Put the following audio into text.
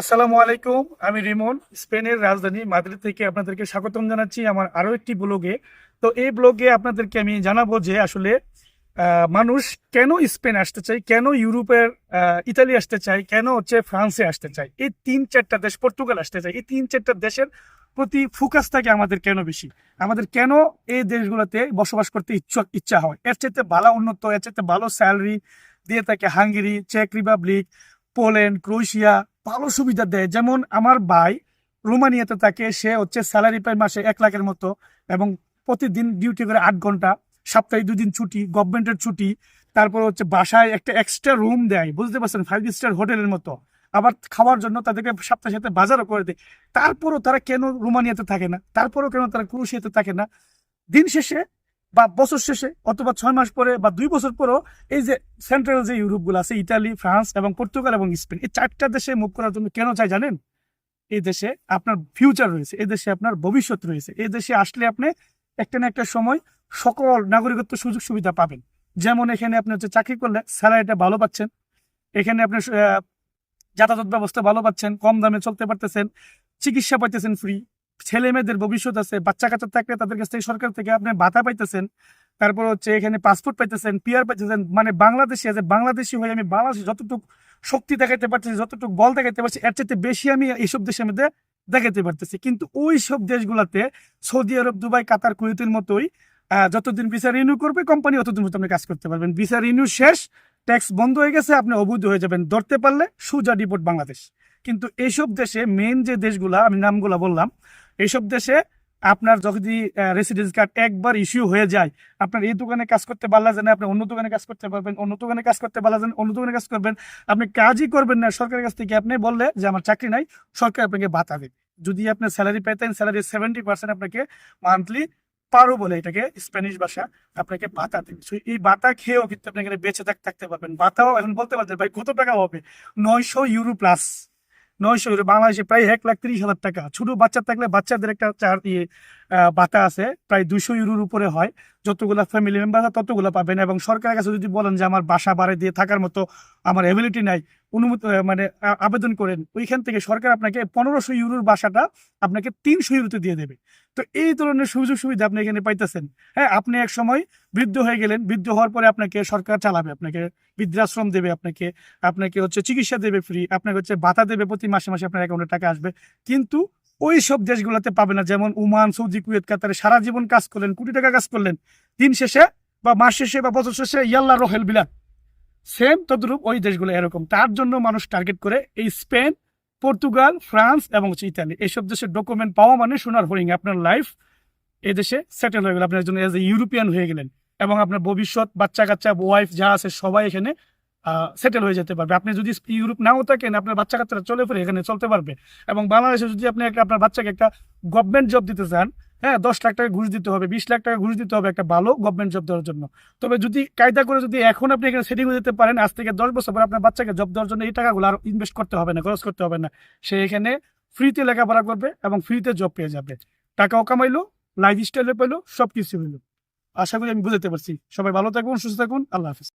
আসসালামু আলাইকুম, আমি রিমন, স্পেনের রাজধানী মাদ্রিদ থেকে আপনাদেরকে স্বাগতম জানাচ্ছি আমার আরও একটি ব্লগে। তো এই ব্লগে আপনাদেরকে আমি জানাব যে আসলে মানুষ কেন স্পেন আসতে চায়, কেন ইউরোপের ইতালি আসতে চায়, কেন হচ্ছে ফ্রান্সে আসতে চায়? এই তিন চারটা দেশ, পর্তুগাল আসতে চায়, এই তিন চারটা দেশের প্রতি ফোকাস থাকে আমাদের কেন বেশি? আমাদের কেন এই দেশগুলোতে বসবাস করতে ইচ্ছা ইচ্ছা হয়? এর চাইতে ভালো উন্নত, এর চাইতে ভালো স্যালারি দিয়ে থাকে হাঙ্গেরি চেক রিপাবলিক পোল্যান্ড ক্রোয়েশিয়া ভালো সুবিধা দেয়। যেমন আমার ভাই রোমানিয়াতে থাকে, সে হচ্ছে স্যালারি পায় মাসে এক লাখের মতো এবং প্রতিদিন ডিউটি করে আট ঘণ্টা, সপ্তাহে দুদিন ছুটি, গভর্নমেন্টের ছুটি। তারপর হচ্ছে বাসায় একটা এক্সট্রা রুম দেয়, বুঝতে পারছেন? ফাইভ স্টার হোটেলের মতো। আবার খাওয়ার জন্য তাদেরকে সপ্তাহে সাথে বাজারও করে দেয়। তারপরও তারা কেন রোমানিয়াতে থাকে না? তারপরও কেন তারা ক্রোয়েশিয়াতে থাকে না? দিন শেষে বা বছর শেষে অথবা ছয় মাস পরে বা দুই বছর পরেও এই যে সেন্ট্রাল যে ইউরোপগুলো আছে, ইতালি, ফ্রান্স এবং পর্তুগাল এবং স্পেন, এই চারটা দেশে মুভ করার জন্য কেন চাই জানেন? এই দেশে আপনার ফিউচার রয়েছে, এই দেশে আপনার ভবিষ্যৎ রয়েছে, এই দেশে আসলে আপনি একটা না একটা সময় সকল নাগরিকত্ব সুযোগ সুবিধা পাবেন। যেমন এখানে আপনি হচ্ছে চাকরি করলে স্যালারিটা ভালো পাচ্ছেন, এখানে আপনি যাতায়াত ব্যবস্থা ভালো পাচ্ছেন, কম দামে চলতে পারতেছেন, চিকিৎসা পাইতেছেন ফ্রি ছেলে মেয়েদের ভবিষ্যৎ আছে, বাচ্চা কাচ্চা থাকলে তাদের কাছ থেকে সরকার থেকে আপনি ভাতা পাইতেছেন। তারপর হচ্ছে এখানে পাসপোর্ট পাইতেছেন পিয়ার পাইতেছেন মানে বাংলাদেশি আছে, বাংলাদেশি হয়ে আমি বাংলাদেশে যতটুকু শক্তি দেখাইতে পারতেছি, যতটুকু বল দেখাইতে পারছি এর চাইতে বেশি আমি এইসব দেশের মধ্যে দেখাতে পারতেছি। কিন্তু ওই সব দেশগুলোতে সৌদি আরব, দুবাই, কাতার, কুয়েতের মতোই যতদিন ভিসা রিনিউ করবে কোম্পানি ততদিন মতো আপনি কাজ করতে পারবেন। ভিসা রিনিউ শেষ ট্যাক্স বন্ধ হয়ে গেছে, আপনি অবৈধ হয়ে যাবেন। ধরতে পারলে সুজা ডিপোর্ট বাংলাদেশ। কিন্তু এইসব দেশে মেন যে দেশগুলা, আমি নামগুলা বললাম এইসব দেশে আপনার যদি রেসিডেন্স কার্ড একবার ইস্যু হয়ে যায় আপনার এই দোকানে কাজ করতে পারলা জানে আপনি অন্য দোকানে কাজ করতে পারবেন অন্য দোকানে কাজ করতে পারলা জানেন অন্য দোকানে কাজ করবেন আপনি কাজই করবেন না। সরকারের কাছ থেকে আপনি বললে যে আমার চাকরি নাই সরকার আপনাকে ভাতা দেবে যদি আপনি স্যালারি পেতেন স্যালারি সেভেন্টি পার্সেন্ট আপনাকে মান্থলি পারো বলে এটাকে স্প্যানিশ ভাষা আপনাকে বাতা দেবে। So, এই বাতা খেয়েও কিন্তু আপনি এখানে বেঁচে থাক- থাকতে পারবেন। বাতাও এখন বলতে পারছেন ভাই কত টাকা হবে? নয়শো ইউরো প্লাস নয়শো, বাংলাদেশে প্রায় এক লাখ তিরিশ হাজার টাকা। ছোটো বাচ্চা থাকলে বাচ্চাদের একটা চার ইয়ে ভাতা আছে, প্রায় দুশো ইউরোর উপরে হয়। যতগুলা ফ্যামিলি মেম্বার ততগুলো পাবেন এবং সরকারের কাছে যদি বলেন যে আমার বাসা বাড়ি দিয়ে থাকার মতো আমার এবিলিটি নাই অনুমতি মানে আবেদন করেন, ওইখান থেকে সরকার আপনাকে পনেরোশো ইউরোর বাসাটা আপনাকে তিনশো ইউরোতে দিয়ে দেবে। তো এই ধরনের সুযোগ সুবিধা আপনি এখানে পাইতেছেন। হ্যাঁ আপনি এক সময় বৃদ্ধ হয়ে গেলেন, বৃদ্ধ হওয়ার পরে আপনাকে সরকার চালাবে, আপনাকে বৃদ্ধাশ্রম দেবে, আপনাকে আপনাকে হচ্ছে চিকিৎসা দেবে ফ্রি আপনাকে হচ্ছে ভাতা দেবে প্রতি মাসে মাসে আপনার অ্যাকাউন্টে টাকা আসবে। কিন্তু ওই সব দেশগুলোতে পাবে না। যেমন ওমান, সৌদি, কুয়েত, কাতারে সারা জীবন কাজ করলেন, কোটি টাকা কাজ করলেন। দিন শেষে বা মাস শেষে বা বছর শেষে ইয়াল্লা রোহেল বিলাত। সেম তদ্রূপ ওই দেশগুলো এরকম। তার জন্য মানুষ টার্গেট করে এই স্পেন, পর্তুগাল, ফ্রান্স এবং হচ্ছে ইতালি। এইসব দেশের ডকুমেন্ট পাওয়া মানে সোনার হরিং আপনার লাইফ এই দেশে সেটেল হয়ে গেল। আপনার জন্য এজ এ ইউরোপিয়ান হয়ে গেলেন। এবং আপনার ভবিষ্যৎ বাচ্চা কাচ্চা ওয়াইফ যা আছে সবাই এখানে সেটেল হয়ে যেতে পারবে। আপনি যদি ইউরোপ নাও থাকেন, আপনার বাচ্চা কাচ্চারা চলে ফিরে এখানে চলতে পারবে। এবং বাংলাদেশে যদি আপনি একটা, আপনার বাচ্চাকে একটা গভর্নমেন্ট জব দিতে চান হ্যাঁ দশ লাখ টাকা ঘুষ দিতে হবে, বিশ লাখ টাকা ঘুষ দিতে হবে একটা ভালো গভর্নমেন্ট জব দেওয়ার জন্য। তবে যদি কায়দা করে যদি এখন আপনি এখানে সেটিং যেতে পারেন, আজ থেকে দশ বছর পরে আপনার বাচ্চাকে জব দেওয়ার জন্য এই টাকাগুলো আর ইনভেস্ট করতে হবে না, খরচ করতে হবে না। সে এখানে ফ্রিতে লেখাপড়া করবে এবং ফ্রিতে জব পেয়ে যাবে। টাকাও কামাইলো লাইফ স্টাইলও পেল সব কিছু হইল আশা করি আমি বুঝতে পারছি। সবাই ভালো থাকুন, সুস্থ থাকুন। আল্লাহ হাফিজ।